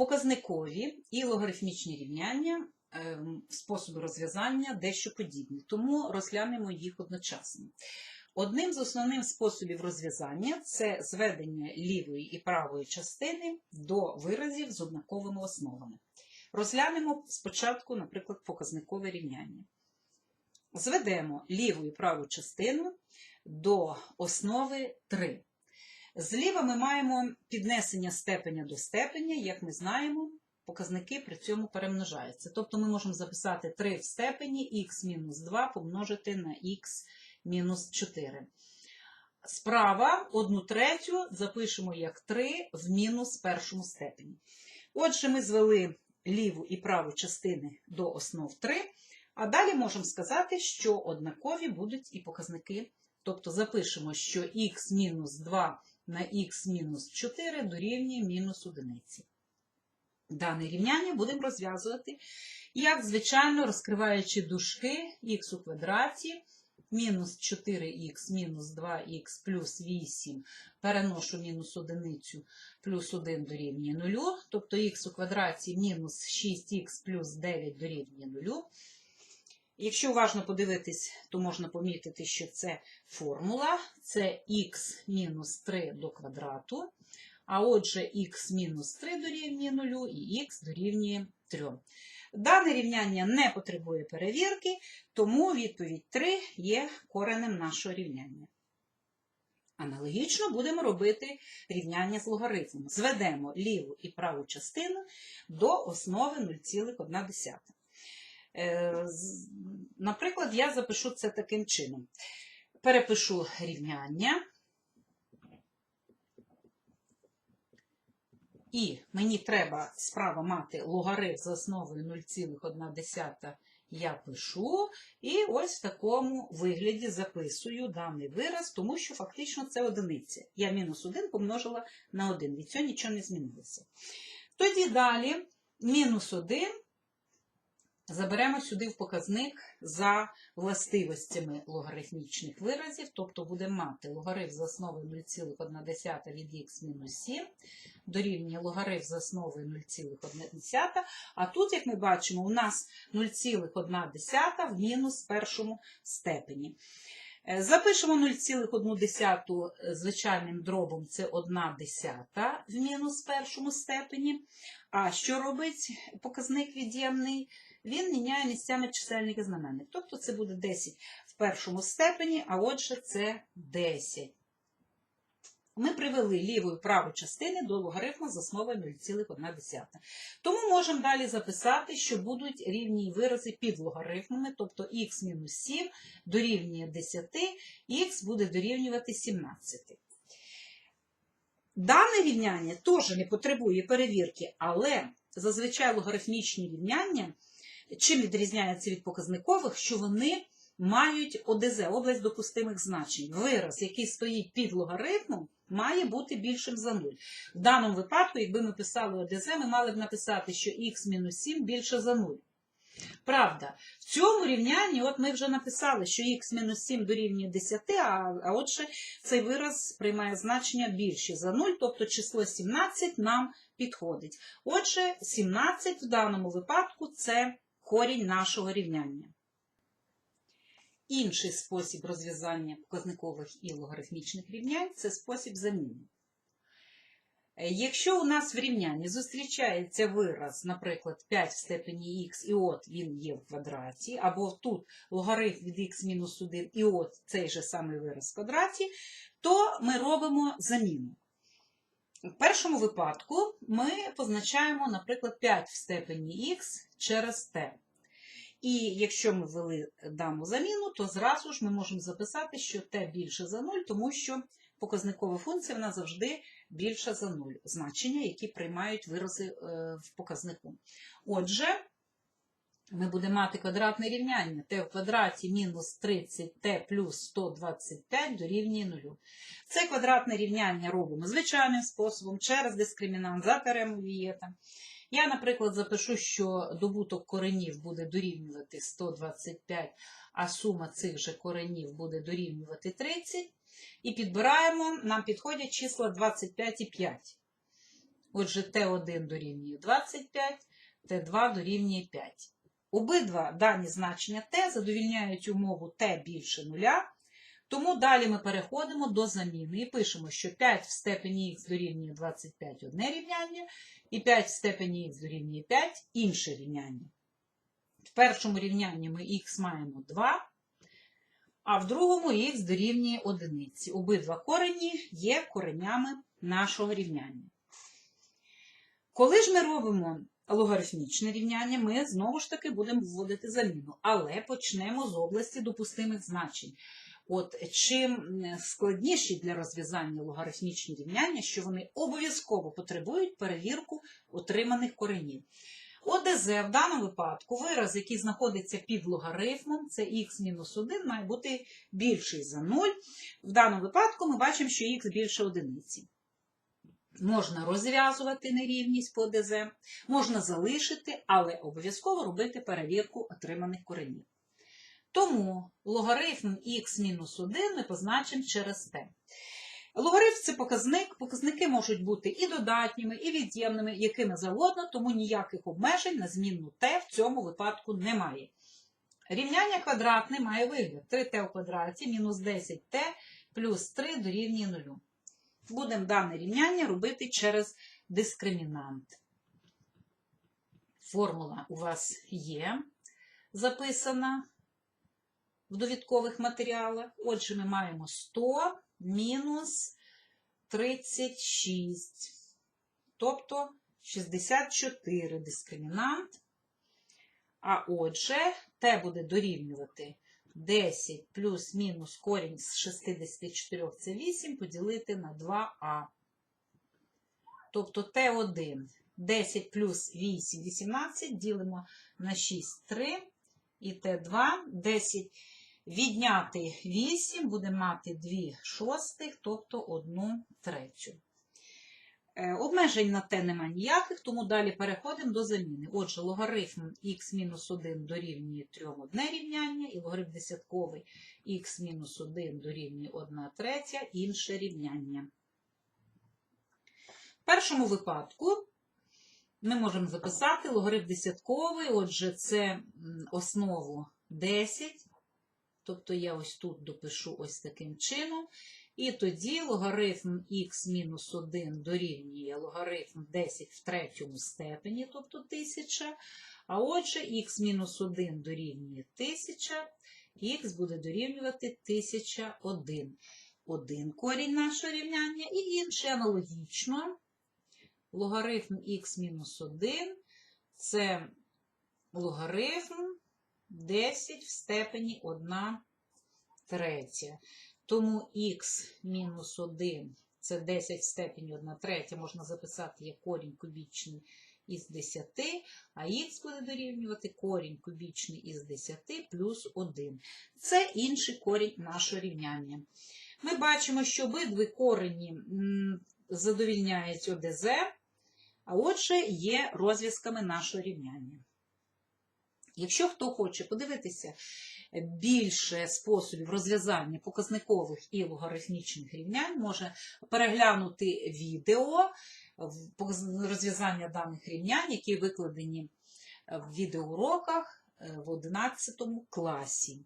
Показникові і логарифмічні рівняння ем, способи розв'язання дещо подібні, тому розглянемо їх одночасно. Одним з основних способів розв'язання це зведення лівої і правої частини до виразів з однаковими основами. Розглянемо спочатку, наприклад, показникове рівняння. Зведемо ліву і праву частину до основи 3. Зліва ми маємо піднесення степеня до степеня, як ми знаємо, показники при цьому перемножаються. Тобто ми можемо записати 3 в степені х-2 помножити на х-4. Справа 1 третю запишемо як 3 в мінус першому степені. Отже, ми звели ліву і праву частини до основ 3, а далі можемо сказати, що однакові будуть і показники. Тобто запишемо, що х-2 на х мінус 4 дорівнює мінус одиниці. Дане рівняння будемо розв'язувати, як звичайно, розкриваючи дужки х у квадраті, мінус 4х мінус 2х плюс 8, переношу мінус одиницю, плюс 1 дорівнює 0, тобто х у квадраті мінус 6х плюс 9 дорівнює 0. Якщо уважно подивитись, то можна помітити, що це формула, це х мінус 3 до квадрату, а отже х мінус 3 дорівнює 0 і х дорівнює 3. Дане рівняння не потребує перевірки, тому відповідь 3 є коренем нашого рівняння. Аналогічно будемо робити рівняння з логарифмом. Зведемо ліву і праву частину до основи 0,1. Е, з- Наприклад, я запишу це таким чином. Перепишу рівняння. І мені треба справа мати логарифм за основою 0,1 я пишу. І ось в такому вигляді записую даний вираз, тому що фактично це одиниця. Я мінус 1 помножила на 1. Від цього нічого не змінилося. Тоді далі мінус 1 Заберемо сюди в показник за властивостями логарифмічних виразів, тобто будемо мати логарифм за основою 0,1 від х мінус 7, дорівнює логарифм за основою 0,1, а тут, як ми бачимо, у нас 0,1 в мінус першому степені. Е, Запишемо 0,1 звичайним дробом, це 1 десята в мінус першому степені. А що робить показник від'ємний? Він міняє місцями чисельник і знаменник. Тобто це буде 10 в першому степені, а отже це 10. Ми привели ліву і праву частини до логарифму з основою 0,1. Тому можемо далі записати, що будуть рівні вирази під логарифмами, тобто х-7 дорівнює 10, х буде дорівнювати 17. Дане рівняння теж не потребує перевірки, але зазвичай логарифмічні рівняння чим відрізняються від показникових, що вони мають ОДЗ, область допустимих значень. Вираз, який стоїть під логарифмом, має бути більшим за 0. В даному випадку, якби ми писали ОДЗ, ми мали б написати, що х-7 більше за 0. Правда, в цьому рівнянні от ми вже написали, що х-7 дорівнює 10, а, а отже цей вираз приймає значення більше за 0, тобто число 17 нам підходить. Отже, 17 в даному випадку це корінь нашого рівняння. Інший спосіб розв'язання показникових і логарифмічних рівнянь це спосіб заміни. Якщо у нас в рівнянні зустрічається вираз, наприклад, 5 в степені х, і от він є в квадраті, або тут логарифм від х мінус 1, і от цей же самий вираз в квадраті, то ми робимо заміну. В першому випадку ми позначаємо, наприклад, 5 в степені х через t. І якщо ми ввели дану заміну, то зразу ж ми можемо записати, що t більше за 0, тому що показникова функція вона завжди більша за 0, значення, які приймають вирази е, в показнику. Отже, ми будемо мати квадратне рівняння t в квадраті мінус 30t плюс 125 дорівнює 0. Це квадратне рівняння робимо звичайним способом, через дискримінант за теремом Вієта. Я, наприклад, запишу, що добуток коренів буде дорівнювати 125, а сума цих же коренів буде дорівнювати 30. І підбираємо, нам підходять числа 25 і 5. Отже, Т1 дорівнює 25, Т2 дорівнює 5. Обидва дані значення Т задовільняють умову Т більше нуля, тому далі ми переходимо до заміни і пишемо, що 5 в степені х дорівнює 25 одне рівняння, і 5 в степені х дорівнює 5 інше рівняння. В першому рівнянні ми х маємо 2, а в другому х дорівнює 1. Обидва корені є коренями нашого рівняння. Коли ж ми робимо логарифмічне рівняння, ми знову ж таки будемо вводити заміну, але почнемо з області допустимих значень. От чим складніші для розв'язання логарифмічні рівняння, що вони обов'язково потребують перевірку отриманих коренів. ОДЗ в даному випадку вираз, який знаходиться під логарифмом, це х-1 має бути більший за 0. В даному випадку ми бачимо, що х більше одиниці. Можна розв'язувати нерівність по ОДЗ, можна залишити, але обов'язково робити перевірку отриманих коренів. Тому логарифм х-1 ми позначимо через t. Логарифм – це показник. Показники можуть бути і додатніми, і від'ємними, якими завгодно, тому ніяких обмежень на змінну t в цьому випадку немає. Рівняння квадратне має вигляд 3t у квадраті мінус 10t плюс 3 дорівнює 0. Будемо дане рівняння робити через дискримінант. Формула у вас є записана в довідкових матеріалах. Отже, ми маємо 100 мінус 36, тобто 64 дискримінант. А отже, t буде дорівнювати 10 плюс-мінус корінь з 64 це 8 поділити на 2а. Тобто t1 10 плюс 8 18 ділимо на 6 3 і t2 10 відняти 8 буде мати 2 шостих, тобто 1 третю. Е, Обмежень на t нема ніяких, тому далі переходимо до заміни. Отже, логарифм х-1 дорівнює 3 одне рівняння, і логарифм десятковий х-1 дорівнює 1 третя інше рівняння. В першому випадку ми можемо записати логарифм десятковий, отже, це основу 10. Тобто я ось тут допишу ось таким чином. І тоді логарифм х-1 дорівнює логарифм 10 в третьому степені, тобто 1000. А отже, х-1 дорівнює 1000, х буде дорівнювати 1001. Один корінь нашого рівняння і інший аналогічно. Логарифм х-1 це логарифм 10 в степені 1 третя. Тому х мінус 1 це 10 в степені 1 третя, можна записати як корінь кубічний із 10, а х буде дорівнювати корінь кубічний із 10 плюс 1. Це інший корінь нашого рівняння. Ми бачимо, що обидві корені задовільняють ОДЗ, а отже, є розв'язками нашого рівняння. Якщо хто хоче подивитися більше способів розв'язання показникових і логарифмічних рівнянь, може переглянути відео розв'язання даних рівнянь, які викладені в відеоуроках е, в 11 класі.